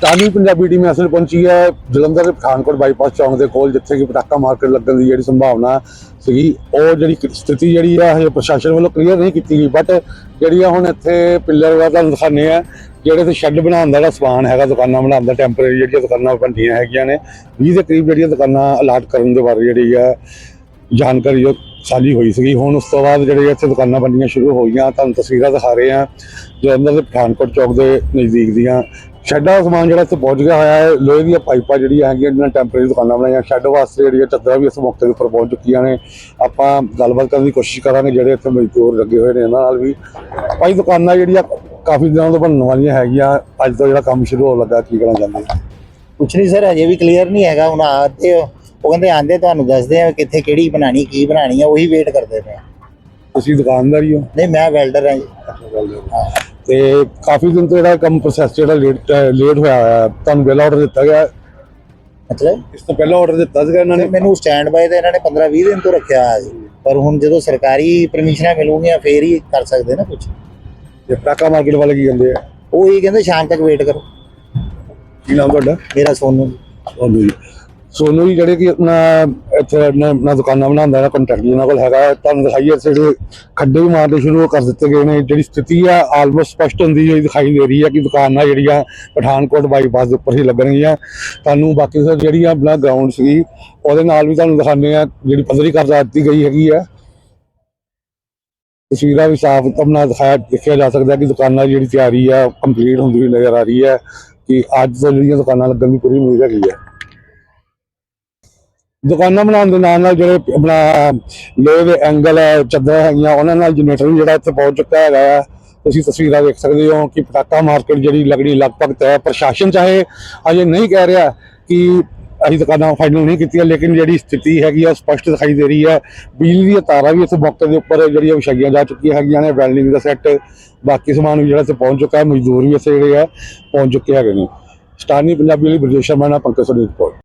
ਸਟਾਰਨਿੰਗ Punjabi team ਅਸਲ ਪਹੁੰਚੀ ਹੈ, ਜਲੰਧਰ ਦੇ ਪਠਾਨਕੋਟ ਬਾਈਪਾਸ ਚੌਂਕ ਦੇ ਕੋਲ, ਜਿੱਥੇ ਕਿ ਪਟਾਕਾ ਮਾਰਕੀਟ ਲੱਗਣ ਦੀ ਜਿਹੜੀ ਸੰਭਾਵਨਾ ਸੀਗੀ, ਉਹ ਜਿਹੜੀ ਸਥਿਤੀ ਜਿਹੜੀ ਆ, ਹਜੇ ਪ੍ਰਸ਼ਾਸਨ ਵੱਲੋਂ ਕਲੀਅਰ ਨਹੀਂ ਕੀਤੀ ਗਈ ਬਟ ਜਿਹੜੀ ਆ ਹੁਣ ਇੱਥੇ ਪਿੱਲਰ ਵਾ ਤੁਹਾਨੂੰ ਦਿਖਾਣੇ ਆ, ਜਿਹੜੇ ਤੇ ਸ਼ੈੱਡ ਬਣਾਉਣ ਦਾ ਜਿਹੜਾ ਸਮਾਨ ਹੈਗਾ, ਦੁਕਾਨਾਂ ਬਣਾਉਣ ਦਾ ਟੈਂਪਰੇਰੀ ਜਿਹੜੀਆਂ ਦੁਕਾਨਾਂ ਬਣਦੀਆਂ ਹੈਗੀਆਂ ਨੇ 20 ਦੇ ਕਰੀਬ ਜਿਹੜੀਆਂ ਦੁਕਾਨਾਂ ਅਲਾਟ ਕਰਨ ਦੇ ਬਾਰੇ ਜਿਹੜੀ ਆ, ਜਾਣਕਾਰੀ ਉਹ ਸਾਂਝੀ ਹੋਈ ਸੀਗੀ। ਹੁਣ ਉਸ ਤੋਂ ਬਾਅਦ ਜਿਹੜੇ ਇੱਥੇ ਦੁਕਾਨਾਂ ਬਣਨੀਆਂ ਸ਼ੁਰੂ ਹੋਈਆਂ ਤੁਹਾਨੂੰ ਤਸਵੀਰਾਂ ਦਿਖਾ ਰਹੇ ਆ, ਜਲੰਧਰ ਦੇ ਪਠਾਨਕੋਟ ਚੌਕ ਦੇ ਨਜ਼ਦੀਕ ਦੀਆਂ ਸ਼ੈੱਡਾਂ ਦਾ ਸਮਾਨ ਜਿਹੜਾ ਇੱਥੇ ਪਹੁੰਚ ਗਿਆ ਹੋਇਆ ਹੈ, ਲੋਹੇ ਦੀਆਂ ਪਾਈਪਾਂ ਜਿਹੜੀਆਂ ਹੈਗੀਆਂ ਜਿਹਨਾਂ ਟੈਂਪਰੇਰੀ ਦੁਕਾਨਾਂ ਬਣਾਈਆਂ, ਸ਼ੈੱਡ ਵਾਸਤੇ ਜਿਹੜੀਆਂ ਚੱਦਰਾਂ ਵੀ ਇਸ ਮੌਕੇ ਦੇ ਉੱਪਰ ਪਹੁੰਚ ਚੁੱਕੀਆਂ ਨੇ ਆਪਾਂ ਗੱਲਬਾਤ ਕਰਨ ਦੀ ਕੋਸ਼ਿਸ਼ ਕਰਾਂਗੇ, ਜਿਹੜੇ ਇੱਥੇ ਮਜ਼ਦੂਰ ਲੱਗੇ ਹੋਏ ਨੇ ਇਹਨਾਂ ਨਾਲ ਵੀ ਭਾਈ, ਦੁਕਾਨਾਂ ਜਿਹੜੀਆਂ ਕਾਫੀ ਦਿਨਾਂ ਤੋਂ ਬਣਨ ਵਾਲੀਆਂ ਹੈਗੀਆਂ, ਅੱਜ ਤੋਂ ਜਿਹੜਾ ਕੰਮ ਸ਼ੁਰੂ ਹੋਣ ਲੱਗਾ, ਕੀ ਕਹਿਣਾ ਚਾਹੁੰਦੇ ਹੋ? ਕੁਛ ਨਹੀਂ ਸਰ ਅਜੇ ਵੀ ਕਲੀਅਰ ਨਹੀਂ ਹੈਗਾ, ਹੁਣ ਆਤੇ ਉਹ ਕਹਿੰਦੇ ਆਂਦੇ ਤੁਹਾਨੂੰ ਦੱਸਦੇ ਆ ਕਿੱਥੇ ਕਿਹੜੀ ਬਣਾਣੀ ਕੀ ਬਣਾਣੀ ਆ, ਉਹੀ ਵੇਟ ਕਰਦੇ ਪਏ ਆ। ਤੁਸੀਂ ਦੁਕਾਨਦਾਰ ਹੀ ਹੋ? ਨਹੀਂ ਮੈਂ ਵੈਲਡਰ ਹਾਂ ਜੀ। ਤੇ ਕਾਫੀ ਦਿਨ ਤੋਂ ਜਿਹੜਾ ਕੰਮ ਪ੍ਰੋਸੈਸ ਜਿਹੜਾ ਲੇਟ ਲੇਟ ਹੋਇਆ ਹੋਇਆ ਹੈ। ਤੁਹਾਨੂੰ ਪਹਿਲਾ ਆਰਡਰ ਦਿੱਤਾ ਗਿਆ? ਮਤਲਬ? ਇਸ ਤੋਂ ਪਹਿਲਾਂ ਆਰਡਰ ਦਿੱਤਾ ਸੀਗਾ ਇਹਨਾਂ ਨੇ? ਮੈਨੂੰ ਸਟੈਂਡ ਬਾਏ ਤੇ ਇਹਨਾਂ ਨੇ 15 20 ਦਿਨ ਤੋਂ ਰੱਖਿਆ ਹੋਇਆ ਸੀ ਪਰ ਹੁਣ ਜਦੋਂ ਸਰਕਾਰੀ ਪਰਮਿਸ਼ਨਾਂ ਮਿਲੂਗੀਆਂ ਫੇਰ ਹੀ ਕਰ ਸਕਦੇ ਨਾ ਕੁਝ ਤੇ ਪਟਾਕਾ ਮਾਰਕੀਟ ਵਾਲੇ ਕੀ ਕਹਿੰਦੇ ਆ? ਉਹ ਹੀ ਕਹਿੰਦੇ ਸ਼ਾਮ ਤੱਕ ਵੇਟ ਕਰੋ। ਕੀ ਨਾਮ ਤੁਹਾਡਾ? ਮੇਰਾ ਸੋਨੂੰ ਸੋਨੂ ਜੀ। ਸੋਨੂੰ ਜੀ ਜਿਹੜੇ ਕਿ ਆਪਣਾ ਇੱਥੇ ਆਪਣਾ ਆਪਣਾ ਦੁਕਾਨਾਂ ਬਣਾਉਂਦਾ ਹੈ ਕੰਟਰੈਕਟ ਜਿਹਨਾਂ ਕੋਲ ਹੈਗਾ ਤੁਹਾਨੂੰ ਦਿਖਾਈਏ ਜਿਹੜੇ ਖੱਡੇ ਵੀ ਮਾਰਨੇ ਸ਼ੁਰੂ ਕਰ ਦਿੱਤੇ ਗਏ ਨੇ। ਜਿਹੜੀ ਸਥਿਤੀ ਆ ਆਲਮੋਸਟ ਸਪਸ਼ਟ ਹੁੰਦੀ ਹੋਈ ਦਿਖਾਈ ਦੇ ਰਹੀ ਹੈ ਕਿ ਦੁਕਾਨਾਂ ਜਿਹੜੀਆਂ ਪਠਾਨਕੋਟ ਬਾਈਪਾਸ ਦੇ ਉੱਪਰ ਹੀ ਲੱਗਣਗੀਆਂ। ਤੁਹਾਨੂੰ ਬਾਕੀ ਸਰ ਜਿਹੜੀ ਆਪਣਾ ਗਰਾਊਂਡ ਸੀਗੀ, ਉਹਦੇ ਨਾਲ ਵੀ ਤੁਹਾਨੂੰ ਦਿਖਾਉਂਦੇ ਆ ਜਿਹੜੀ ਪੱਧਰੀ ਕਰ ਦਿੱਤੀ ਗਈ ਹੈਗੀ ਆ ਤਸਵੀਰਾਂ ਵੀ ਸਾਫ਼ ਆਪਣਾ ਦਿਖਾਇਆ, ਦੇਖਿਆ ਜਾ ਸਕਦਾ ਕਿ ਦੁਕਾਨਾਂ ਦੀ ਜਿਹੜੀ ਤਿਆਰੀ ਆ ਕੰਪਲੀਟ ਹੁੰਦੀ ਹੋਈ ਨਜ਼ਰ ਆ ਰਹੀ ਹੈ ਕਿ ਅੱਜ ਤੋਂ ਜਿਹੜੀਆਂ ਦੁਕਾਨਾਂ ਲੱਗਣ ਦੀ ਪੂਰੀ ਉਮੀਦ ਹੈਗੀ ਹੈ। ਦੁਕਾਨਾਂ ਬਣਾਉਣ ਦੇ ਨਾਲ ਨਾਲ ਜਿਹੜੇ ਆਪਣਾ ਲੋਹੇ ਦੇ ਐਂਗਲ ਹੈ ਚੱਦਰਾਂ ਹੈਗੀਆਂ, ਉਹਨਾਂ ਨਾਲ ਜਨਰੇਟਰ ਵੀ ਜਿਹੜਾ ਇੱਥੇ ਪਹੁੰਚ ਚੁੱਕਾ ਹੈਗਾ ਆ। ਤੁਸੀਂ ਤਸਵੀਰਾਂ ਦੇਖ ਸਕਦੇ ਹੋ ਕਿ ਪਟਾਕਾ ਮਾਰਕੀਟ ਜਿਹੜੀ ਲੱਗਣੀ ਲਗਭਗ ਤੈਅ ਪ੍ਰਸ਼ਾਸਨ ਚਾਹੇ ਅਜੇ ਨਹੀਂ ਕਹਿ ਰਿਹਾ ਕਿ ਅਸੀਂ ਦੁਕਾਨਾਂ ਫਾਈਨਲ ਨਹੀਂ ਕੀਤੀਆਂ, ਲੇਕਿਨ ਜਿਹੜੀ ਸਥਿਤੀ ਹੈਗੀ ਆ, ਉਹ ਸਪਸ਼ਟ ਦਿਖਾਈ ਦੇ ਰਹੀ ਹੈ ਬਿਜਲੀ ਦੀਆਂ ਤਾਰਾਂ ਵੀ ਇੱਥੇ ਮੌਕੇ ਦੇ ਉੱਪਰ ਜਿਹੜੀਆਂ ਵਿਛਾਈਆਂ ਜਾ ਚੁੱਕੀਆਂ ਹੈਗੀਆਂ ਨੇ ਵੈਲਡਿੰਗ ਦਾ ਸੈੱਟ ਬਾਕੀ ਸਮਾਨ ਵੀ ਜਿਹੜਾ ਇੱਥੇ ਪਹੁੰਚ ਚੁੱਕਾ ਹੈ, ਮਜ਼ਦੂਰ ਵੀ ਇੱਥੇ ਜਿਹੜੇ ਆ, ਪਹੁੰਚ ਚੁੱਕੇ ਹੈਗੇ ਨੇ। ਸਟਾਰਨੀ ਪੰਜਾਬੀ ਲਈ ਬ੍ਰਿਜੇਸ਼ ਸ਼ਰਮਾ ਨਾਲ ਪੰਕਜ ਸੋਨੀ ਰਿਪੋਰਟ।